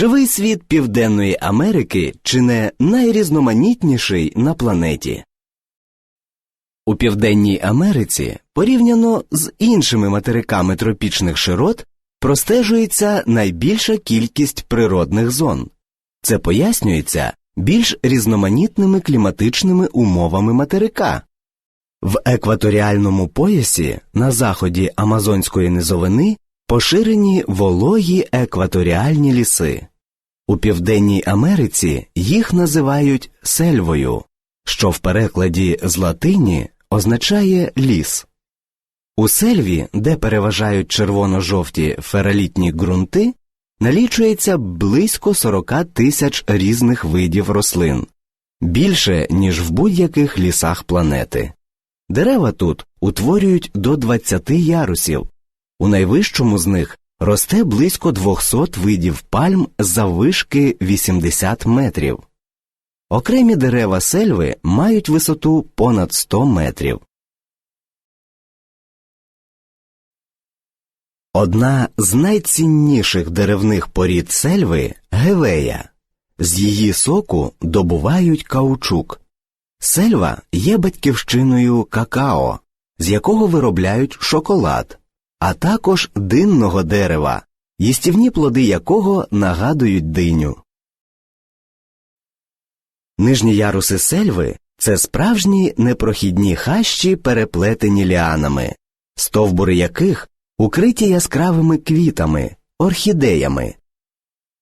Живий світ Південної Америки чи не найрізноманітніший на планеті. У Південній Америці порівняно з іншими материками тропічних широт простежується найбільша кількість природних зон. Це пояснюється більш різноманітними кліматичними умовами материка. В екваторіальному поясі на заході Амазонської низовини поширені вологі екваторіальні ліси. У Південній Америці їх називають сельвою, що в перекладі з латині означає ліс. У сельві, де переважають червоно-жовті фералітні ґрунти, налічується близько 40 тисяч різних видів рослин, більше, ніж в будь-яких лісах планети. Дерева тут утворюють до 20 ярусів, у найвищому з них росте близько 200 видів пальм заввишки 80 метрів. Окремі дерева сельви мають висоту понад 100 метрів. Одна з найцінніших деревних порід сельви гевея. З її соку добувають каучук. Сельва є батьківщиною какао, з якого виробляють шоколад, а також динного дерева, їстівні плоди якого нагадують диню. Нижні яруси сельви це справжні непрохідні хащі, переплетені ліанами, стовбури яких укриті яскравими квітами, орхідеями.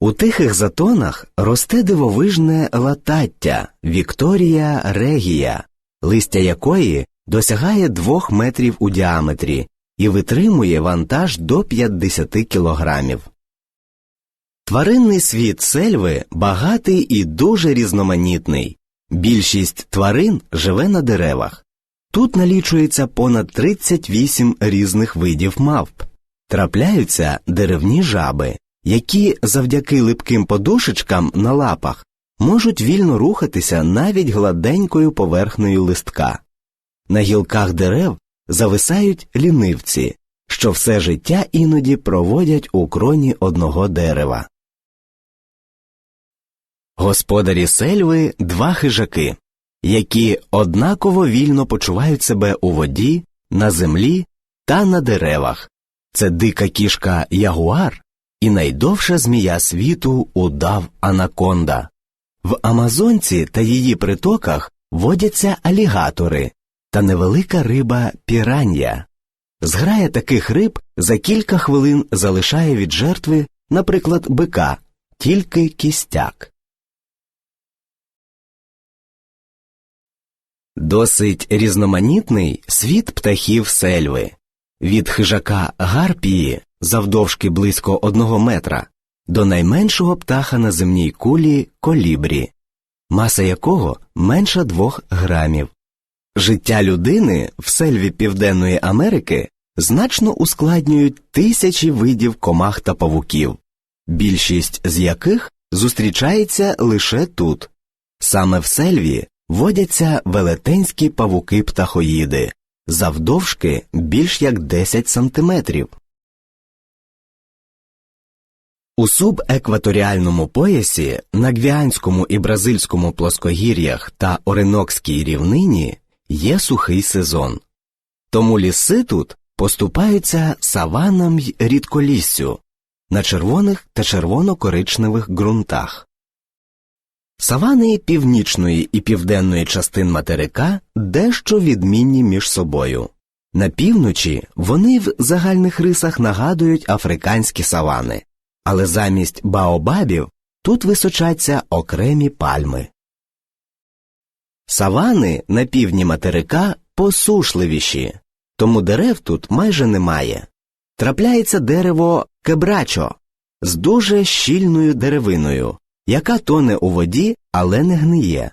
У тихих затонах росте дивовижне латаття Вікторія Регія, листя якої досягає двох метрів у діаметрі і витримує вантаж до 50 кілограмів. Тваринний світ сельви багатий і дуже різноманітний. Більшість тварин живе на деревах. Тут налічується понад 38 різних видів мавп. Трапляються деревні жаби, які завдяки липким подушечкам на лапах можуть вільно рухатися навіть гладенькою поверхнею листка. На гілках дерев зависають лінивці, що все життя іноді проводять у кроні одного дерева. Господарі сельви два хижаки, які однаково вільно почувають себе у воді, на землі та на деревах. Це дика кішка ягуар і найдовша змія світу удав анаконда. В Амазонці та її притоках водяться алігатори та невелика риба піран'я. Зграя таких риб за кілька хвилин залишає від жертви, наприклад, бика, тільки кістяк. Досить різноманітний світ птахів сельви, від хижака гарпії завдовжки близько одного метра до найменшого птаха на земній кулі колібрі, маса якого менша двох грамів. Життя людини в сельві Південної Америки значно ускладнюють тисячі видів комах та павуків, більшість з яких зустрічається лише тут. Саме в сельві водяться велетенські павуки птахоїди, завдовжки більш як 10 сантиметрів. У субекваторіальному поясі на Гвіанському і Бразильському плоскогір'ях та Оренокській рівнині є сухий сезон. Тому ліси тут поступаються саванам й рідколіссю на червоних та червоно-коричневих ґрунтах. Савани північної і південної частин материка дещо відмінні між собою. На півночі вони в загальних рисах нагадують африканські савани, але замість баобабів тут височаться окремі пальми. Савани на півдні материка посушливіші, тому дерев тут майже немає. Трапляється дерево кебрачо з дуже щільною деревиною, яка тоне у воді, але не гниє.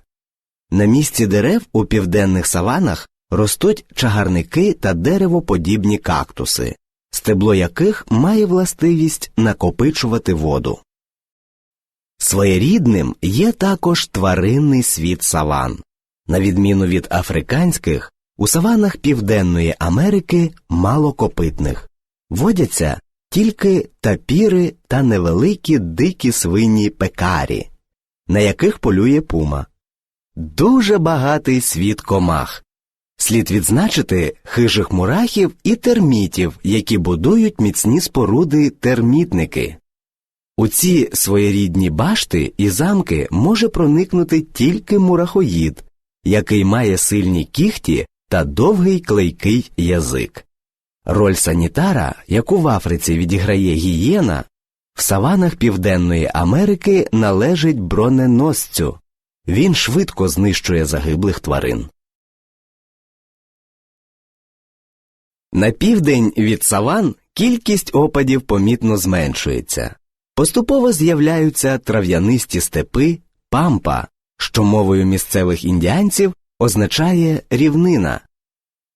На місці дерев у південних саванах ростуть чагарники та деревоподібні кактуси, стебло яких має властивість накопичувати воду. Своєрідним є також тваринний світ саван. На відміну від африканських, у саванах Південної Америки мало копитних, водяться тільки тапіри та невеликі дикі свині пекарі, на яких полює пума. Дуже багатий світ комах. Слід відзначити хижих мурахів і термітів, які будують міцні споруди термітники. У ці своєрідні башти і замки може проникнути тільки мурахоїд, який має сильні кіхті та довгий клейкий язик. Роль санітара, яку в Африці відіграє гієна, в саванах Південної Америки належить броненосцю. Він швидко знищує загиблих тварин. На південь від саван кількість опадів помітно зменшується. Поступово з'являються трав'янисті степи, пампа, що мовою місцевих індіанців означає рівнина.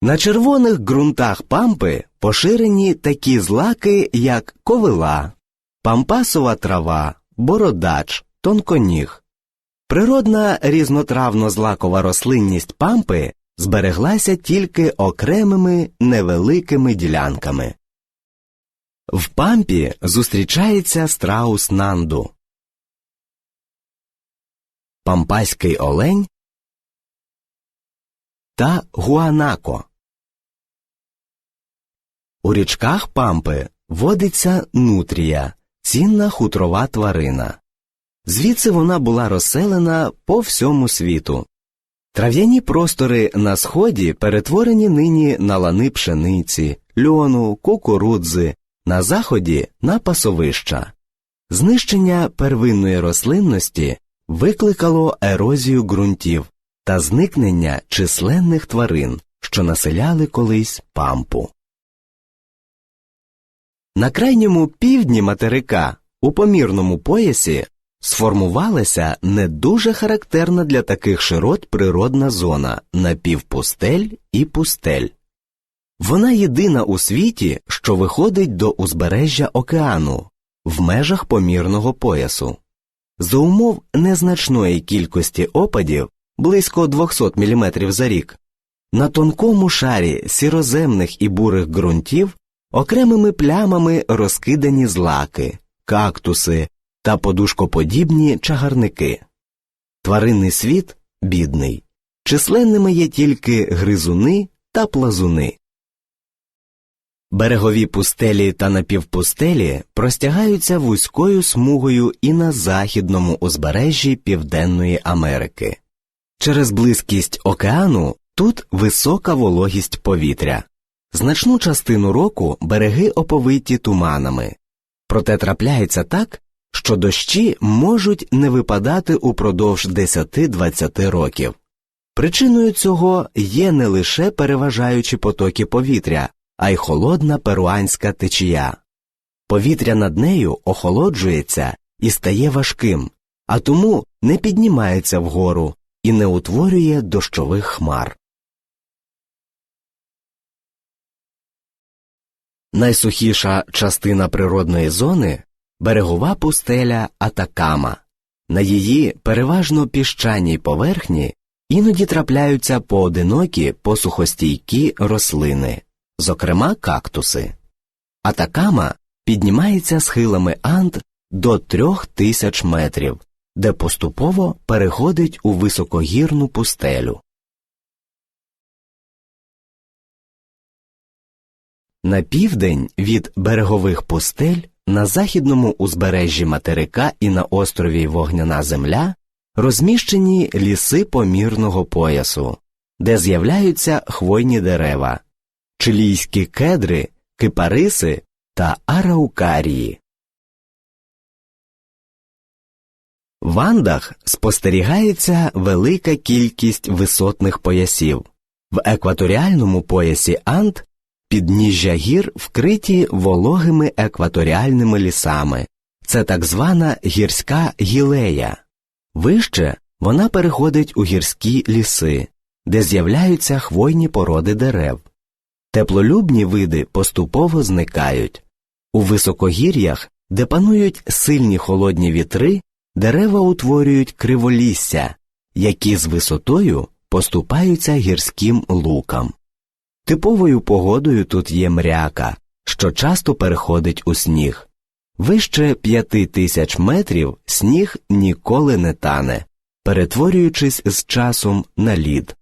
На червоних ґрунтах пампи поширені такі злаки, як ковила, пампасова трава, бородач, тонконіг. Природна різнотравно-злакова рослинність пампи збереглася тільки окремими невеликими ділянками. В пампі зустрічається страус нанду, пампаський олень та гуанако. У річках пампи водиться нутрія, цінна хутрова тварина. Звідси вона була розселена по всьому світу. Трав'яні простори на сході перетворені нині на лани пшениці, льону, кукурудзи, на заході на пасовища. Знищення первинної рослинності викликало ерозію ґрунтів та зникнення численних тварин, що населяли колись пампу. На крайньому півдні материка у помірному поясі сформувалася не дуже характерна для таких широт природна зона напівпустель і пустель. Вона єдина у світі, що виходить до узбережжя океану в межах помірного поясу. За умов незначної кількості опадів близько 200 мм за рік, на тонкому шарі сіроземних і бурих ґрунтів окремими плямами розкидані злаки, кактуси та подушкоподібні чагарники. Тваринний світ бідний, численними є тільки гризуни та плазуни. Берегові пустелі та напівпустелі простягаються вузькою смугою і на західному узбережжі Південної Америки. Через близькість океану тут висока вологість повітря. Значну частину року береги оповиті туманами, проте трапляється так, що дощі можуть не випадати упродовж 10-20 років. Причиною цього є не лише переважаючі потоки повітря, а й холодна перуанська течія. Повітря над нею охолоджується і стає важким, а тому не піднімається вгору і не утворює дощових хмар. Найсухіша частина природної зони берегова пустеля Атакама. На її переважно піщаній поверхні іноді трапляються поодинокі посухостійкі рослини, зокрема кактуси. Атакама піднімається схилами Анд до трьох тисяч метрів, де поступово переходить у високогірну пустелю. На південь від берегових пустель на західному узбережжі материка і на острові Вогняна Земля розміщені ліси помірного поясу, де з'являються хвойні дерева, чилійські кедри, кипариси та араукарії. В Андах спостерігається велика кількість висотних поясів. В екваторіальному поясі Анд підніжжя гір вкриті вологими екваторіальними лісами. Це так звана гірська гілея. Вище вона переходить у гірські ліси, де з'являються хвойні породи дерев. Теплолюбні види поступово зникають. У високогір'ях, де панують сильні холодні вітри, дерева утворюють криволісся, які з висотою поступаються гірським лукам. Типовою погодою тут є мряка, що часто переходить у сніг. Вище п'яти тисяч метрів сніг ніколи не тане, перетворюючись з часом на лід.